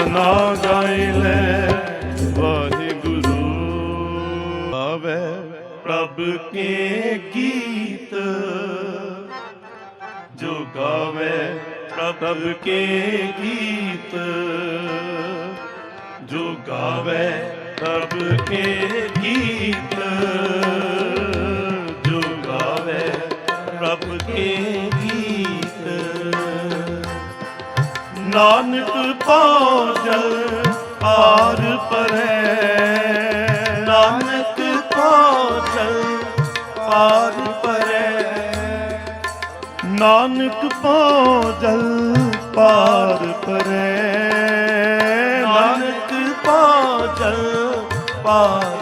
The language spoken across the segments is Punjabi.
ਸਭਨਾ ਗਾਇ ਲੈ। ਵਾਹਿਗੁਰੂ ਆਵੇ। ਪ੍ਰਭ ਕੇ ਗੀਤ ਜੋ ਗਾਵੇ। ਪ੍ਰਭ ਕੇ ਗੀਤ ਜੋ ਗਾਵੇ। ਪ੍ਰਭ ਕੇ ਗੀਤ ਜੋ ਗਾਵੇ। ਪ੍ਰਭ ਕੇ ਗੀਤ। ਨਾਨਕ ਪਉ ਪਾਰ ਪਰੈ। ਨਾਨਕ ਪਉ ਜਲ ਪਾਰ। ਪਰੈ ਨਾਨਕ ਪਉ ਪਾਰ ਪਰੈ। ਨਾਨਕ ਪਉ ਜਲ ਪਾਰ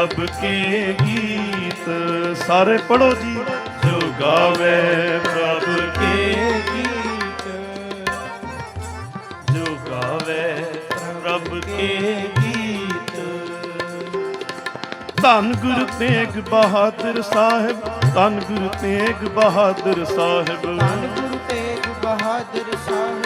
ਪ੍ਰਭ ਕੇ ਗੀਤ ਸਾਰੇ ਪੜੋ ਜੀ। ਜੋ ਗਾਵੇ ਪ੍ਰਭ ਕੇ ਗੀਤ। ਜੋ ਗਾਵੇ ਪ੍ਰਭ ਕੇ ਗੀਤ। ਧੰਨ ਗੁਰੂ ਤੇਗ ਬਹਾਦਰ ਸਾਹਿਬ, ਧੰਨ ਗੁਰੂ ਤੇਗ ਬਹਾਦਰ ਸਾਹਿਬ। ਧੰਨ ਗੁਰੂ ਤੇਗ ਬਹਾਦਰ ਸਾਹਿਬ।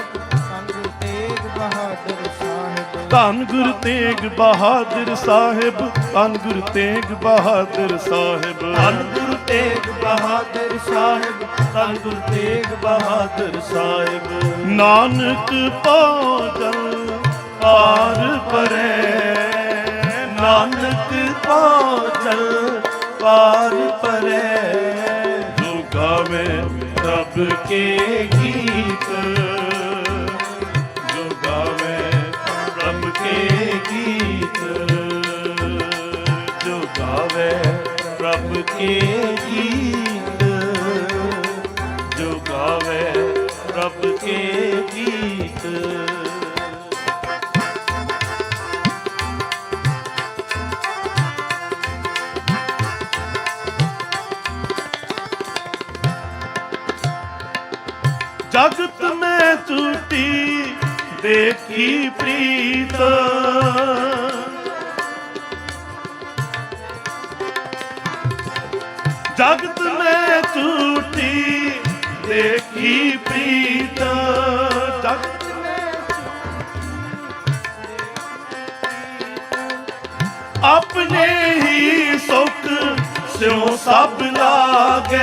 ਧੰਨ ਗੁਰੂ ਤੇਗ ਬਹਾਦਰ ਸਾਹਿਬ ਧੰਨ ਗੁਰੂ ਤੇਗ ਬਹਾਦਰ ਸਾਹਿਬ। ਧੰਨ ਗੁਰੂ ਤੇਗ ਬਹਾਦਰ ਸਾਹਿਬ ਧੰਨ ਗੁਰੂ ਤੇਗ ਬਹਾਦਰ ਸਾਹਿਬ। ਨਾਨਕ ਪਾਜਲ ਪਾਰ ਪਰੈ। ਨਾਨਕ ਪਾਜਲ ਪਾਰ ਪਰੈ। ਜੋ ਗਾਵੇ ਰੱਬ ਕੇ ਗੀਤ ਜੋ ਗਾਵੇ ਜੋ ਗਾਵੇ ਰੱਬ ਕੇ ਗੀਤ ਜੋ ਗਾਵੇ ਰੱਬ ਕੇ ਗੀਤ। ਜਗਤ ਮੈਂ ਟੂਟੀ ਦੇਖੀ ਦੇਖੀ ਪ੍ਰੀਤ ਜਗਤ ਆਪਣੇ ਹੀ ਸੁਖ ਸਿਉ ਸਭ ਲਾਗੇ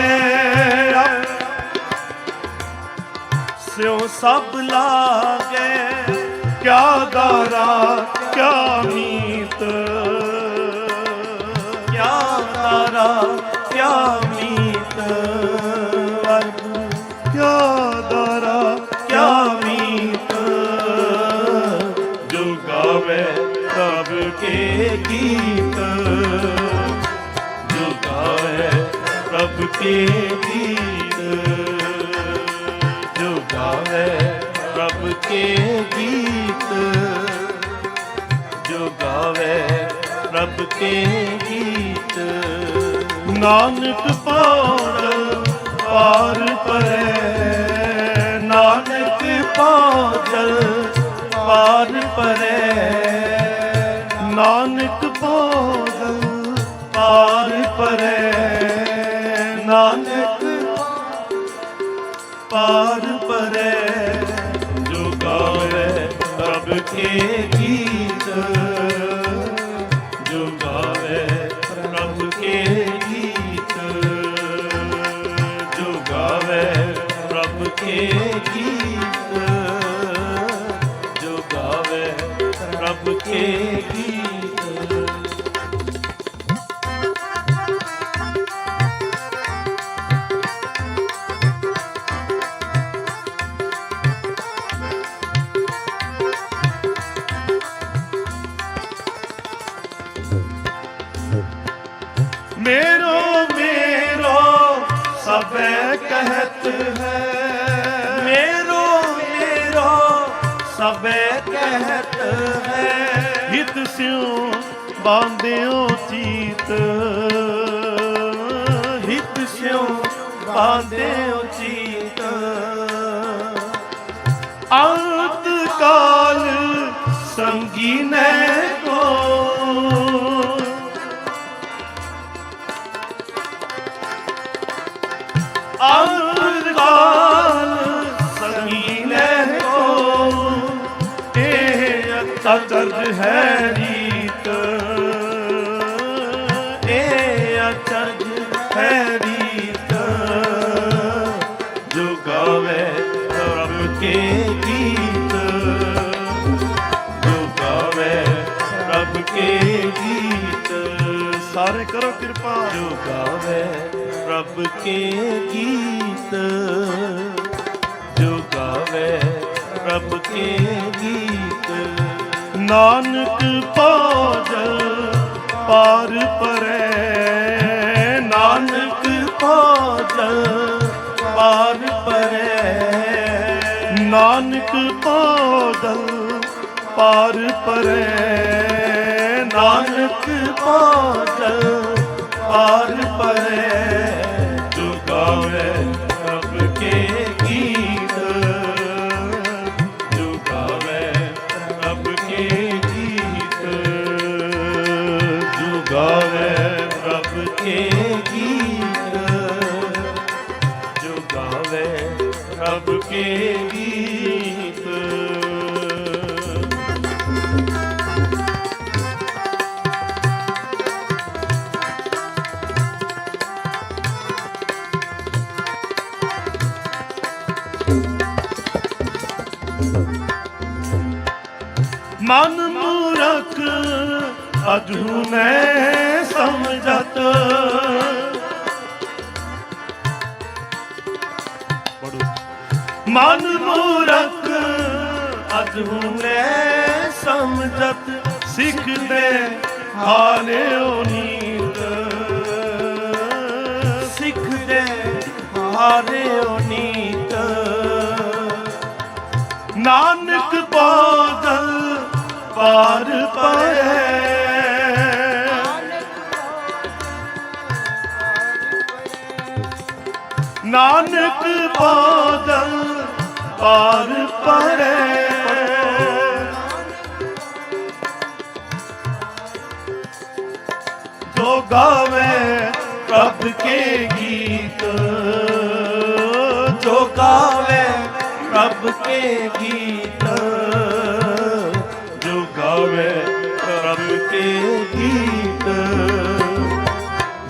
ਸਿਉ ਸਭ ਲਾਗੇ, ਕਿਆ ਦਾਰਾ ਕਿਆ ਮੀਤ। ਕੇ ਗੀਤ ਜੋ ਗਾਵੇ ਪ੍ਰਭ ਕੇ ਗੀਤ। ਜੋ ਗਾਵੇ ਪ੍ਰਭ ਕੇ ਗੀਤ। ਨਾਨਕ ਪਾਰ ਪਾਰ ਪਰੈ। ਨਾਨਕ ਪਾਜਲ ਪਾਰ ਪਰੈ। ਨਾਨਕ ਪਾਜਲ ਪਾਰ ਗੀਤ ਜੋ ਗਾਵੇ ਰੱਬ ਕੇ ਗੀਤ ਮੇਰੋ ਮੇਰੋ ਸਭੇ ਕਹਤ ਹੈ ਸਭੇ ਕਹਿਤ ਹੈ। ਹਿਤ ਸਿਉ ਬਾਂਧਿਓ ਚੀਤ। ਹਿਤ ਸਿਉ ਬਾਂਧਿਓ ਚੀਤ। ਅੰਤ ਕਾਲ ਸੰਗੀ ਕੋ ਅਚਰਜ ਹੈ ਰੀਤ। ਇਹ ਅਚਰਜ ਹੈ ਰੀਤ। ਜੋ ਗਾਵੇ ਰੱਬ ਕੇ ਗੀਤ। ਜੋ ਗਾਵੇ ਰੱਬ ਕੇ ਗੀਤ। ਸਾਰੇ ਕਰੋ ਕਿਰਪਾ। ਜੋ ਗਾਵੇ ਰੱਬ ਕੇ ਗੀਤ। ਜੋ ਗਾਵੇ ਰੱਬ ਕੇ ਨਾਨਕ ਭੋਜਲ ਪਾਰ ਪਰੈ। ਨਾਨਕ ਭੋਜਲ ਪਾਰ ਪਰੈ। ਨਾਨਕ ਭੋਜਲ ਪਾਰ ਪਰੈ। ਨਾਨਕ ਭੋਜਲ ਪਾਰ ਪਰੈ। ਜੋ ਗੀਤ ਜੋ ਗਾਵੇ ਰੱਬ ਕੇ ਗੀਤ। ਮਨ ਮੂਰਖ ਅਜੂ ਨੇ ਸਮਝਤ ਮਨ ਮੂਰਖ ਅਜੂ ਨੇ ਸਮਝਤ ਸਿੱਖ ਸਿੱਖਦੇ ਹਾਲਿਓ ਨੀਤ ਸਿੱਖਦੇ ਹਾਲਿਓ ਨੀਤ ਨਾਨਕ ਬਾਦਲ ਪਾਰ ਪਏ। ਨਾਨਕ ਬਾਦਲ ਪਾਰ ਪਰੇ। ਜੋ ਗਾਵੇ ਪ੍ਰਭ ਕੇ ਗੀਤ, ਜੋ ਗਾਵੇ ਪ੍ਰਭ ਕੇ ਗੀਤ, ਜੋ ਗਾਵੇ ਪ੍ਰਭ ਕੇ ਗੀਤ,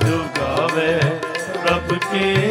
ਜੋ ਗਾਵੇ ਪ੍ਰਭ ਕੇ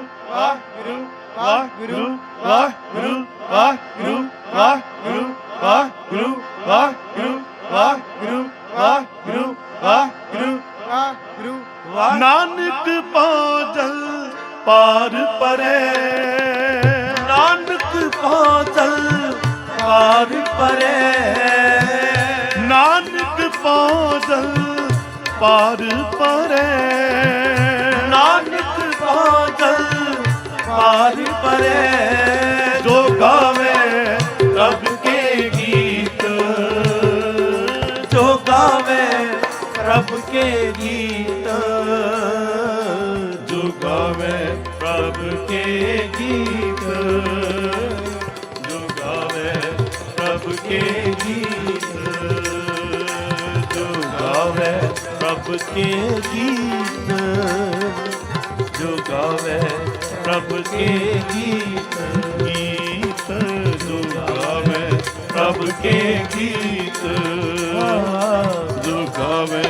ਵਾਹਿਗੁਰੂ ਵਾਹਿਗੁਰੂ ਵਾਹਿਗੁਰੂ ਵਾਹਿਗੁਰੂ ਵਾਹਿਗੁਰੂ ਵਾਹਿਗੁਰੂ ਵਾਹਿਗੁਰੂ ਵਾਹਿਗੁਰੂ ਵਾਹਿਗੁਰੂ ਵਾਹਿਗੁਰੂ ਵਾਹਿਗੁਰੂ ਨਾਨਕ ਪਾਜਲ ਪਾਰ ਪਰੇ ਨਾਨਕ ਪਾਜਲ ਪਾਰ ਪਰੇ ਨਾਨਕ ਪਾਜਲ ਪਾਰ ਪਰੇ ਨਾਨਕ ਪਾਜਲ ਪਾਰ ਪਰੇ, ਜੋ ਗਾਵੇ ਰੱਬ ਕੇ ਗੀਤ। ਜੋ ਗਾਵੇ ਰੱਬ ਕੇ ਗੀਤ। ਜੋ ਗਾਵੇ ਪ੍ਰਭ ਕੇ ਗੀਤ। ਜੋ ਗਾਵੇ ਪ੍ਰਭ ਕੇ ਗੀਤ। ਜੋ ਗਾਵੇ ਪ੍ਰਭ ਕੇ ਗੀਤ। ਜੋ ਗਾਵੇ ਪ੍ਰਭ ਕੇ ਗੀਤ ਗੀਤ ਜੋ ਗਾਵੇ ਪ੍ਰਭ ਕੇ ਗੀਤ ਜੋ ਗਾਵੇ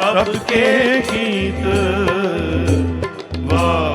ਪ੍ਰਭ ਕੇ ਗੀਤ, ਵਾਹ।